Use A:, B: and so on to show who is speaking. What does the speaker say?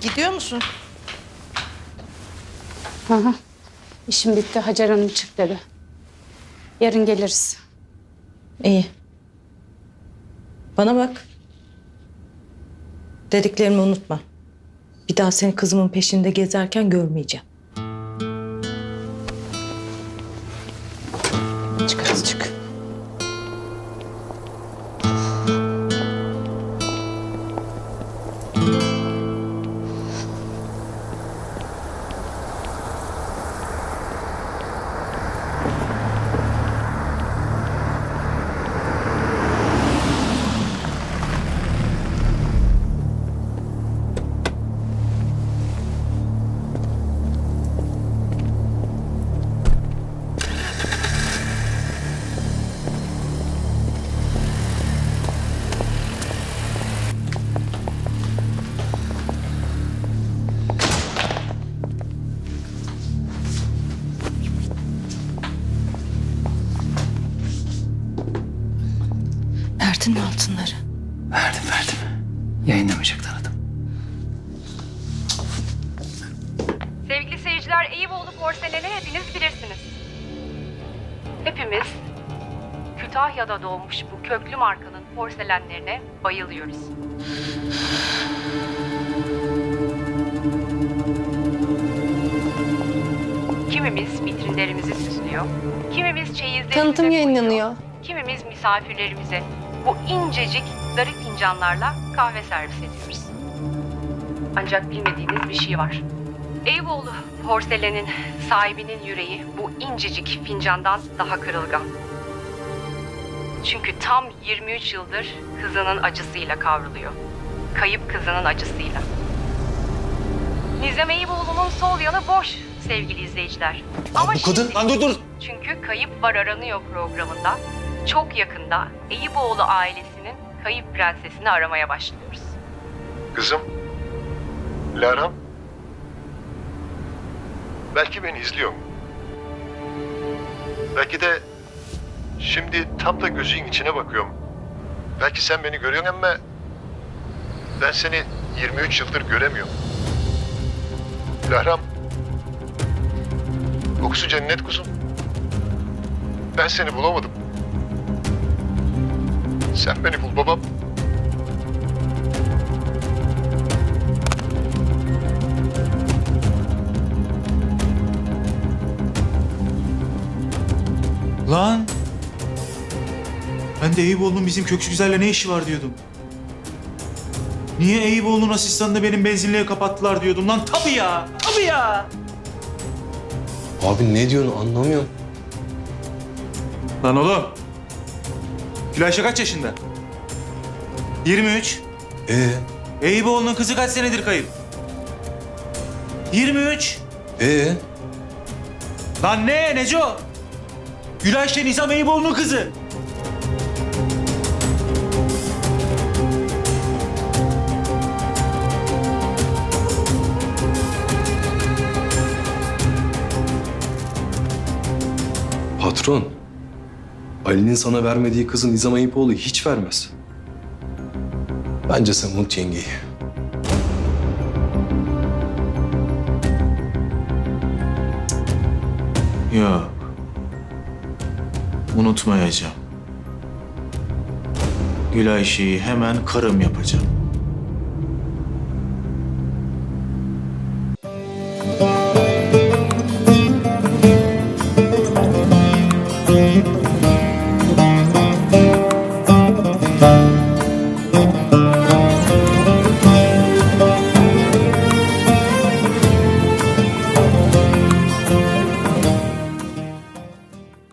A: Gidiyor musun?
B: Hı hı. İşim bitti. Hacer Hanım çık dedi. Yarın geliriz.
A: İyi. Bana bak. Dediklerimi unutma. Bir daha seni kızımın peşinde gezerken görmeyeceğim. Çık kız çık. Verdin mi altınları?
C: Verdim verdim. Yayınlamayacaklar adam.
D: Sevgili seyirciler, Eyüboğlu porseleni hepiniz bilirsiniz. Hepimiz Kütahya'da doğmuş bu köklü markanın porselenlerine bayılıyoruz. Kimimiz vitrinlerimizi süslüyor, kimimiz çeyizlerimize
E: Tanıtım
D: koyuyor,
E: yayınlanıyor.
D: kimimiz misafirlerimize bu incecik zarif fincanlarla kahve servis ediyoruz. Ancak bilmediğiniz bir şey var. Eyüboğlu porselenin sahibinin yüreği bu incecik fincandan daha kırılgan. Çünkü tam 23 yıldır kızının acısıyla kavruluyor. Kayıp kızının acısıyla. Nizam Eyüboğlu'nun sol yanı boş sevgili izleyiciler. Ama
F: bu kadın...
D: şimdi-
F: Lan dur dur.
D: çünkü Kayıp Var Aranıyor programında çok yakında Eyüboğlu ailesinin kayıp prensesini aramaya başlıyoruz.
G: Kızım. Lara. Belki beni izliyor. Belki de şimdi tam da gözün içine bakıyorum. Belki sen beni görüyorsun ama ben seni 23 yıldır göremiyorum. Lahram. Kokusu cennet kuzum. Ben seni bulamadım. Sen beni bul babam.
F: Lan. Ben de Eyüboğlu'nun bizim Köksü Güzel'le ne işi var diyordum. Niye Eyüboğlu'nun asistanını benim benzinliğe kapattılar diyordum lan. Tabii ya. Tabii ya.
H: Abi ne diyorsun anlamıyorum.
F: Lan oğlum. Gülayşe kaç yaşında? 23.
H: Ee,
F: Eyüboğlu'nun kızı kaç senedir kayıp? 23.
H: ee,
F: Lan ne Neco? Gülayşe Nizam Eyüboğlu'nun kızı.
H: patron. Ali'nin sana vermediği kızı Nizam Ayıpoğlu hiç vermez. Bence sen unut yengeyi.
F: Yok. Unutmayacağım. Gülayşe'yi hemen karım yapacağım. Thank you.